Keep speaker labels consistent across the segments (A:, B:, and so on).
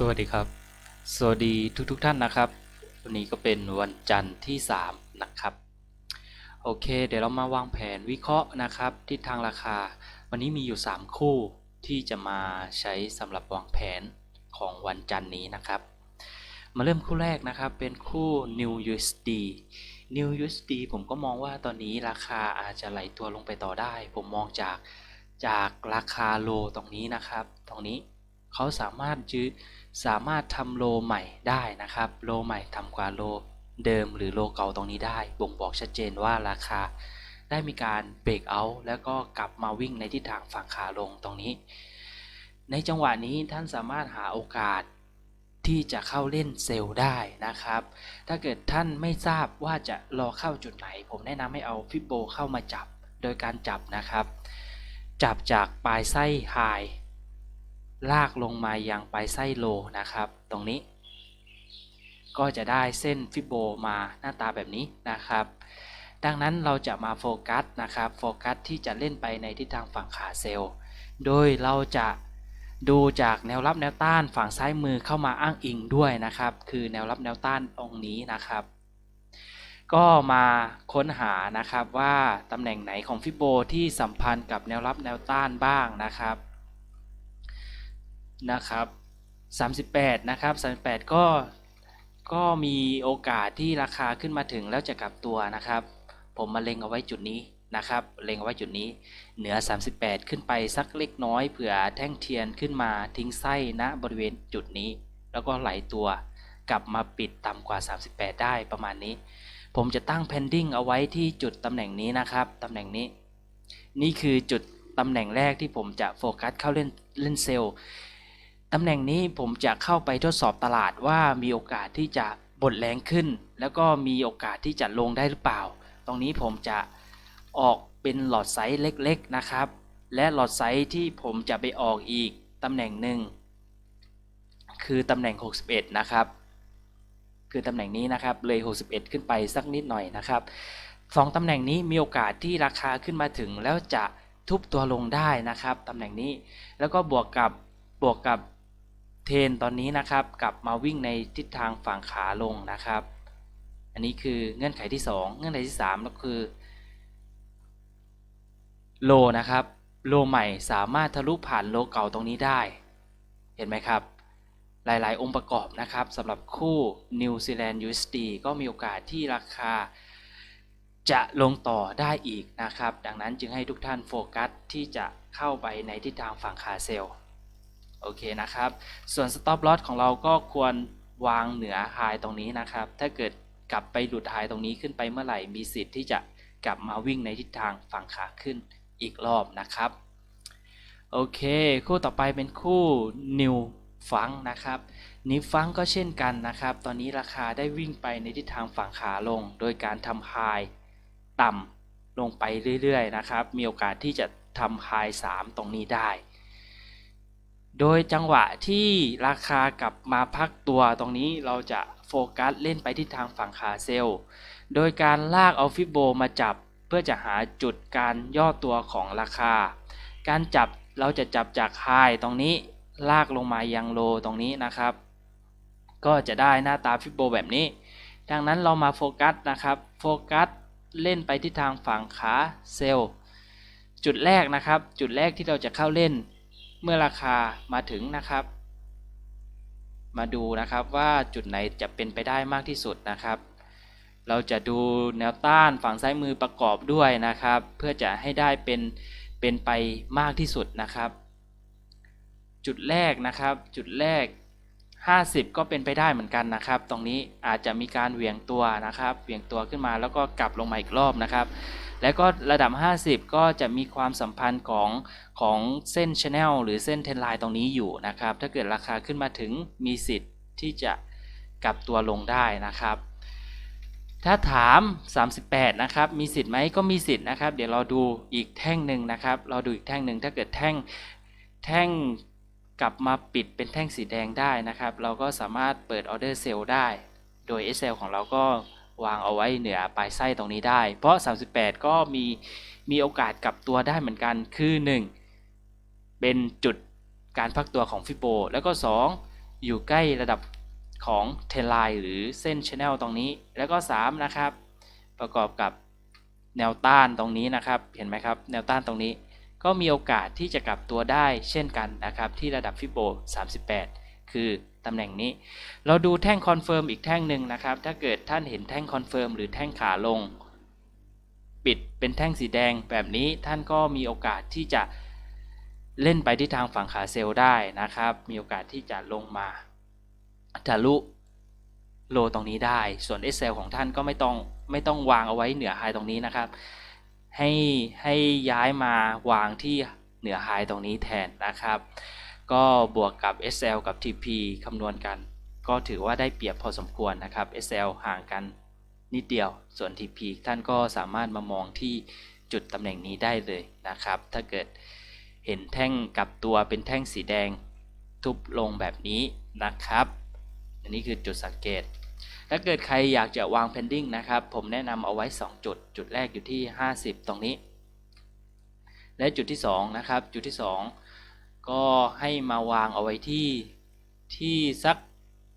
A: สวัสดีครับ สวัสดีทุกทกท่านนะครับ วันนี้ก็เป็นวันจันทร์ที่ 3 นะครับ โอเค เดี๋ยวเรามาวางแผนวิเคราะห์นะครับทิศทางราคา วันนี้มีอยู่ 3 คู่ที่จะมาใช้สำหรับวางแผนของวันจันทร์นี้นะครับ มาเริ่มคู่แรกนะครับเป็นคู่ New USD New USD ผมก็มองว่าตอนนี้ราคาอาจจะไหลตัวลงไปต่อได้ ผมมองจากจากราคาโลตรงนี้นะครับ ตรงนี้ เขาสามารถยืดสามารถทำโลใหม่ได้นะครับ โลใหม่ทำกว่าโลเดิมหรือโลเก่าตรงนี้ได้ บ่งบอกชัดเจนว่าราคา ได้มีการเบรกเอาแล้วก็กลับมาวิ่งในทิศทางฝั่งขาลงตรงนี้ ในจังหวะนี้ท่านสามารถหาโอกาสที่จะเข้าเล่นเซลล์ได้นะครับ ถ้าเกิดท่านไม่ทราบว่าจะรอเข้าจุดไหน ผมแนะนำให้เอาฟิโบเข้ามาจับ โดยการจับนะครับ จับจากปลายไส้ไฮ ลากลงมายังปลายไส้โลนะครับ ตรงนี้ ก็จะได้เส้นฟิโบมาหน้าตาแบบนี้นะครับ ดังนั้นเราจะมาโฟกัสนะครับโฟกัสที่จะเล่นไปในทิศทางฝั่งขาเซลล์ โดยเราจะดูจากแนวรับแนวต้านฝั่งซ้ายมือเข้ามาอ้างอิงด้วยนะครับ คือแนวรับแนวต้านองนี้นะครับ ก็มาค้นหานะครับว่าตำแหน่งไหนของฟิโบที่สัมพันธ์กับแนวรับแนวต้านบ้างนะครับ นะครับ38นะครับ38 ก็ก็มีโอกาสที่ราคาขึ้นมาถึงแล้วจะกลับตัวนะครับ ผมมาเล็งเอาไว้จุดนี้นะครับ เล็งเอาไว้จุดนี้ เหนือ 38 ขึ้นไปสักเล็กน้อยเผื่อแท่งเทียนขึ้นมาทิ้งไส้ณบริเวณจุดนี้ แล้วก็ไหลตัวกลับมาปิดต่ำกว่า 38 ได้ประมาณนี้ ผมจะตั้ง pending เอาไว้ที่จุดตำแหน่งนี้นะครับตำแหน่งนี้ นี่คือจุดตำแหน่งแรกที่ผมจะโฟกัสเข้าเล่นเล่นเซลล์ ตำแหน่งนี้ผมจะเข้าไปทดสอบตลาดว่ามีโอกาสที่จะบดแรงขึ้น แล้วก็มีโอกาสที่จะลงได้หรือเปล่า ตรงนี้ผมจะออกเป็นหลอดไซส์เล็กๆนะครับ และหลอดไซส์ที่ผมจะไปออกอีกตำแหน่งหนึ่งคือตำแหน่ง 61 นะครับ คือตำแหน่งนี้นะครับ เลย 61 ขึ้นไปสักนิดหน่อยนะครับสองตำแหน่งนี้มีโอกาสที่ราคาขึ้นมาถึงแล้วจะทุบตัวลงได้นะครับตำแหน่งนี้ แล้วก็บวกกับบวกกับ เทรนตอนนี้นะครับกลับมาวิ่งในทิศทางฝั่งขาลงนะครับ อันนี้คือเงื่อนไขที่ 2 เงื่อนไขที่3ก็คือโลนะครับโลใหม่สามารถทะลุผ่านโลเก่าตรงนี้ได้ เห็นไหมครับ หลายๆ องค์ประกอบนะครับสำหรับคู่ New Zealand USD ก็มีโอกาสที่ราคาจะลงต่อได้อีกนะครับ ดังนั้นจึงให้ทุกท่านโฟกัสที่จะเข้าไปในทิศทางฝั่งขาเซลล์ โอเคนะครับ ส่วน stop loss ของเราก็ควรวางเหนือ high ตรงนี้นะครับ ถ้าเกิดกลับไปหลุด high ตรงนี้ขึ้นไปเมื่อไหร่มีสิทธิ์ที่จะกลับมาวิ่งในทิศทางฝั่งขาขึ้นอีกรอบนะครับ โอเค คู่ต่อไปเป็นคู่ New ฟังนะครับนิวฟังก็เช่นกันนะครับ ตอนนี้ราคาได้วิ่งไปในทิศทางฝั่งขาลง โดยการทำไฮต่ำลงไปเรื่อยๆนะครับ มีโอกาสที่จะทำไฮ3ตรงนี้ได้ โดยจังหวะที่ราคากลับมาพักตัวตรงนี้เราจะโฟกัสเล่นไปทิศทางฝั่งขาเซลล์ โดยการลากเอาฟิโบมาจับเพื่อจะหาจุดการย่อตัวของราคา การจับเราจะจับจากไฮตรงนี้ลากลงมายังโลตรงนี้นะครับ ก็จะได้หน้าตาฟิโบแบบนี้ ดังนั้นเรามาโฟกัสนะครับ โฟกัสเล่นไปที่ทางฝั่งขาเซลล์ จุดแรกนะครับ จุดแรกที่เราจะเข้าเล่น เมื่อราคามาถึงนะครับ มาดูนะครับว่าจุดไหนจะเป็นไปได้มากที่สุดนะครับ เราจะดูแนวต้านฝั่งซ้ายมือประกอบด้วยนะครับ เพื่อจะให้ได้เป็นเป็นไปมากที่สุดนะครับ จุดแรกนะครับ จุดแรก 50 ก็เป็นไปได้เหมือนกันนะครับ ตรงนี้อาจจะมีการเหวี่ยงตัวนะครับ เหวี่ยงตัวขึ้นมาแล้วก็กลับลงมาอีกรอบนะครับ แล้วก็ระดับ 50 ก็จะมีความสัมพันธ์ของของเส้น Channel หรือเส้นเทนไลน์ตรงนี้อยู่นะครับ ถ้าเกิดราคาขึ้นมาถึงมีสิทธิ์ที่จะกลับตัวลงได้นะครับ ถ้าถาม 38 นะครับ มีสิทธิ์ไหมก็มีสิทธิ์นะครับ เดี๋ยวเราดูอีกแท่งหนึ่งนะครับ เราดูอีกแท่งหนึ่งถ้าเกิดแท่งแท่ง กลับมาปิดเป็นแท่งสีแดงได้นะครับ เราก็สามารถเปิดออเดอร์เซลล์ได้ โดย SL ของเราก็วางเอาไว้เหนือปลายไส้ตรงนี้ได้ เพราะ 38 ก็มีมีโอกาสกลับตัวได้เหมือนกัน คือ 1 เป็นจุดการพักตัวของฟิโบ แล้วก็ 2 อยู่ใกล้ระดับของเทนไลน์หรือเส้นชแนลตรงนี้ แล้วก็ 3 นะครับ ประกอบกับแนวต้านตรงนี้นะครับ เห็นไหมครับ แนวต้านตรงนี้ ก็มีโอกาสที่จะกลับตัวได้เช่นกันนะครับที่ระดับฟิโบ 38 คือตำแหน่งนี้ เราดูแท่งคอนเฟิร์มอีกแท่งหนึ่งนะครับ ถ้าเกิดท่านเห็นแท่งคอนเฟิร์มหรือแท่งขาลง ปิดเป็นแท่งสีแดงแบบนี้ท่านก็มีโอกาสที่จะเล่นไปที่ทางฝั่งขาเซลล์ได้นะครับ มีโอกาสที่จะลงมาทะลุโลตรงนี้ได้ ส่วน SL ของท่านก็ไม่ต้องไม่ต้องวางเอาไว้เหนือไฮตรงนี้นะครับ ให้ให้ย้ายมาวางที่เหนือไฮตรงนี้แทนนะครับ ก็บวกกับ SL กับ TP คำนวณกัน ก็ถือว่าได้เปรียบพอสมควรนะครับ SL ห่างกันนิดเดียว ส่วน TP ท่านก็สามารถมามองที่จุดตำแหน่งนี้ได้เลยนะครับ ถ้าเกิดเห็นแท่งกับตัวเป็นแท่งสีแดงทุบลงแบบนี้นะครับ อันนี้คือจุดสังเกต ถ้าเกิดใครอยากจะวาง pending นะครับ ผมแนะนำเอาไว้ 2 จุด จุดแรกอยู่ที่ 50 ตรงนี้ และจุดที่ 2 นะครับ จุดที่ 2 ก็ให้มาวางเอาไว้ที่ที่สัก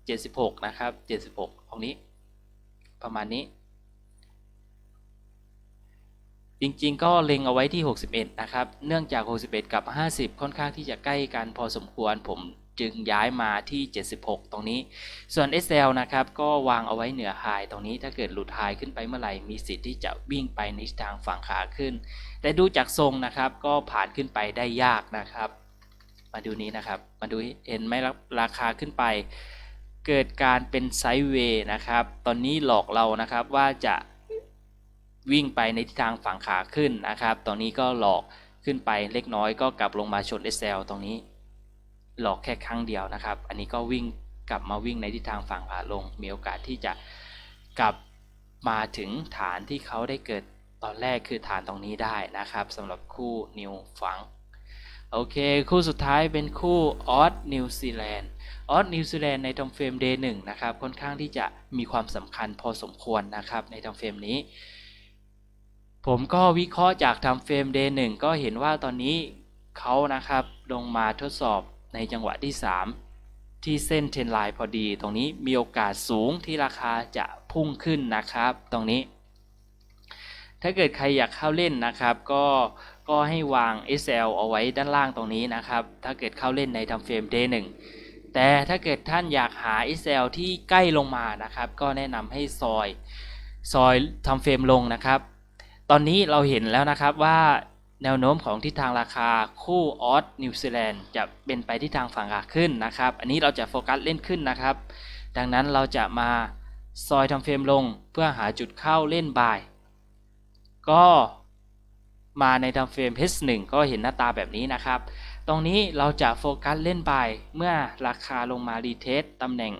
A: 76 นะครับ 76 ตรงนี้ ประมาณนี้ จริงๆ ก็เล็งเอาไว้ที่ 61 นะครับ เนื่องจาก 61 กับ 50 ค่อนข้างที่จะใกล้กันพอสมควรผม จึงย้ายมาที่ 76 ตรงนี้ ส่วน SL นะครับ ก็วางเอาไว้เหนือไฮตรงนี้ ถ้าเกิดหลุดไฮขึ้นไปเมื่อไหร่ มีสิทธิ์ที่จะวิ่งไปในทางฝั่งขาขึ้น แต่ดูจากทรงนะครับ ก็ผ่านขึ้นไปได้ยากนะครับ มาดูนี้นะครับ มาดูเห็นไหมราคาขึ้นไป เกิดการเป็นไซด์เวย์นะครับ ตอนนี้หลอกเรานะครับว่าจะวิ่งไปในทิศทางฝั่งขาขึ้นนะครับ ตอนนี้ก็หลอกขึ้นไปเล็กน้อยก็กลับลงมาชน SL ตรงนี้ หลอกแค่ครั้งเดียวนะครับ อันนี้ก็วิ่งกลับมาวิ่งในทิศทางฝั่งขาลง มีโอกาสที่จะกลับมาถึงฐานที่เขาได้เกิดตอนแรกคือฐานตรงนี้ได้นะครับสำหรับคู่นิวฝังโอเค คู่สุดท้ายเป็นคู่ออสนิวซีแลนด์ออสนิวซีแลนด์ในทำเฟรม day 1นะครับค่อนข้างที่จะมีความสำคัญพอสมควรนะครับในทำเฟรมนี้ ผมก็วิเคราะห์จากทำเฟรม day 1ก็เห็นว่าตอนนี้เขานะครับลงมาทดสอบ ในจังหวะที่ 3 ที่เส้นเทรนไลน์พอดี ตรงนี้มีโอกาสสูงที่ราคาจะพุ่งขึ้นนะครับ ตรงนี้ ถ้าเกิดใครอยากเข้าเล่นนะครับ ก็ก็ให้วาง SL เอาไว้ด้านล่างตรงนี้นะครับ ถ้าเกิดเข้าเล่นในทำเฟรม day 1แต่ถ้าเกิดท่านอยากหา SL ที่ใกล้ลงมานะครับ ก็แนะนำให้ซอยซอยทำเฟรมลงนะครับ ตอนนี้เราเห็นแล้วนะครับว่า แนวโน้มของทิศทางราคาคู่ออสนิวซีแลนด์จะเป็นไปที่ทางฝั่งขาขึ้นนะครับ อันนี้เราจะโฟกัสเล่นขึ้นนะครับ ดังนั้นเราจะมาซอยทำเฟรมลงเพื่อหาจุดเข้าเล่นบาย ก็มาในทำเฟรม H1 ก็เห็นหน้าตาแบบนี้นะครับ ตรงนี้เราจะโฟกัสเล่นบายเมื่อราคาลงมารีเทสตำแหน่ง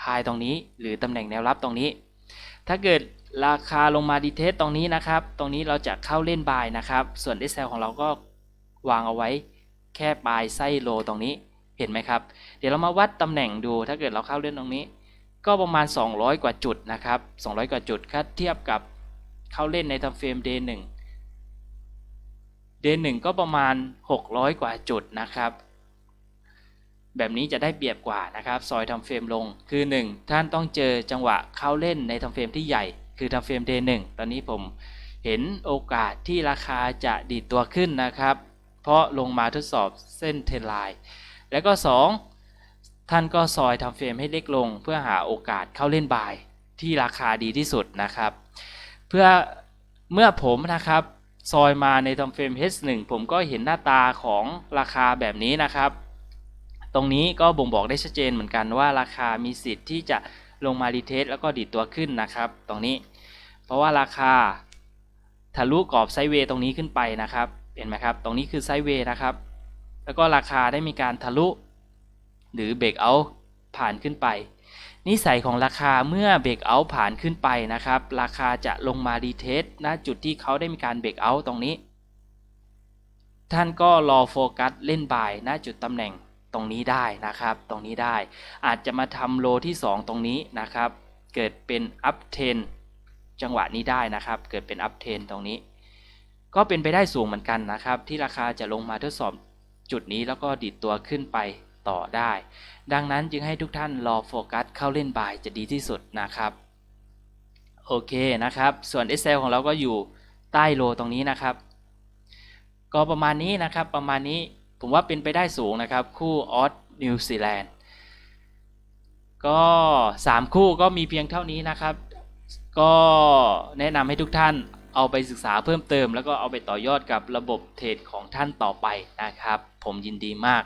A: ไฮตรงนี้ หรือตำแหน่งแนวรับตรงนี้ ถ้าเกิด ราคาลงมาดีเทสตรงนี้นะครับ ตรงนี้เราจะเข้าเล่นบายนะครับ ส่วน SL ของเราก็วางเอาไว้แค่ปลายไส้โลตรงนี้เห็นไหมครับ เดี๋ยวเรามาวัดตำแหน่งดู ถ้าเกิดเราเข้าเล่นตรงนี้ ก็ประมาณ 200 กว่าจุดนะครับ 200 กว่าจุดถ้าเทียบกับเข้าเล่นในทำเฟรม day 1 day 1ก็ประมาณ 600 กว่าจุดนะครับ แบบนี้จะได้เปรียบกว่านะครับ ซอยทำเฟรมลงคือ 1 ท่านต้องเจอจังหวะเข้าเล่นในทำเฟรมที่ใหญ่ คือทำเฟรม day 1 ตอนนี้ผมเห็นโอกาสที่ราคาจะดีดตัวขึ้นนะครับ เพราะลงมาทดสอบเส้นเทรนไลน์แล้วก็ 2 ท่านก็ซอยทำเฟรมให้เล็กลง เพื่อหาโอกาสเข้าเล่นบายที่ราคาดีที่สุดนะครับ เพื่อเมื่อผมนะครับซอยมาในทำเฟรม H1 ผมก็เห็นหน้าตาของราคาแบบนี้นะครับ ตรงนี้ก็บ่งบอกได้ชัดเจนเหมือนกันว่าราคามีสิทธิ์ที่จะ ลงมารีเทสแล้วก็ดีดตัวขึ้นนะครับตรงนี้ เพราะว่าราคาทะลุกรอบไซด์เวย์ตรงนี้ขึ้นไปนะครับเห็นไหมครับตรงนี้คือไซด์เวย์นะครับ แล้วก็ราคาได้มีการทะลุ หรือเบรกเอาผ่านขึ้นไป นิสัยของราคาเมื่อเบรกเอาผ่านขึ้นไปนะครับ ราคาจะลงมารีเทสณจุดที่เขาได้มีการเบรกเอาตรงนี้ ท่านก็รอโฟกัสเล่นบายณจุดตำแหน่ง ตรงนี้ได้นะครับ ตรงนี้ได้ อาจจะมาทำโลที่ 2 ตรงนี้นะครับ เกิดเป็นอัพเทนจังหวะนี้ได้นะครับ เกิดเป็นอัพเทนตรงนี้ ก็เป็นไปได้สูงเหมือนกันนะครับ ที่ราคาจะลงมาทดสอบจุดนี้แล้วก็ดิดตัวขึ้นไปต่อได้ ดังนั้นจึงให้ทุกท่านรอโฟกัสเข้าเล่นบ่ายจะดีที่สุดนะครับ โอเคนะครับ ส่วน SL ของเราก็อยู่ใต้โลตรงนี้นะครับ ก็ประมาณนี้นะครับประมาณนี้ ผมว่าเป็นไปได้สูงนะครับ คู่ออสนิวซีแลนด์ก็ 3 คู่ก็มีเพียงเท่านี้นะครับ ก็แนะนำให้ทุกท่านเอาไปศึกษาเพิ่มเติม แล้วก็เอาไปต่อยอดกับระบบเทรดของท่านต่อไปนะครับ ผมยินดีมาก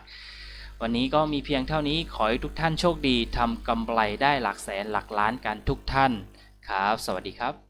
A: วันนี้ก็มีเพียงเท่านี้ขอให้ทุกท่านโชคดีทำกำไรได้หลักแสนหลักล้านกันทุกท่านครับ สวัสดีครับ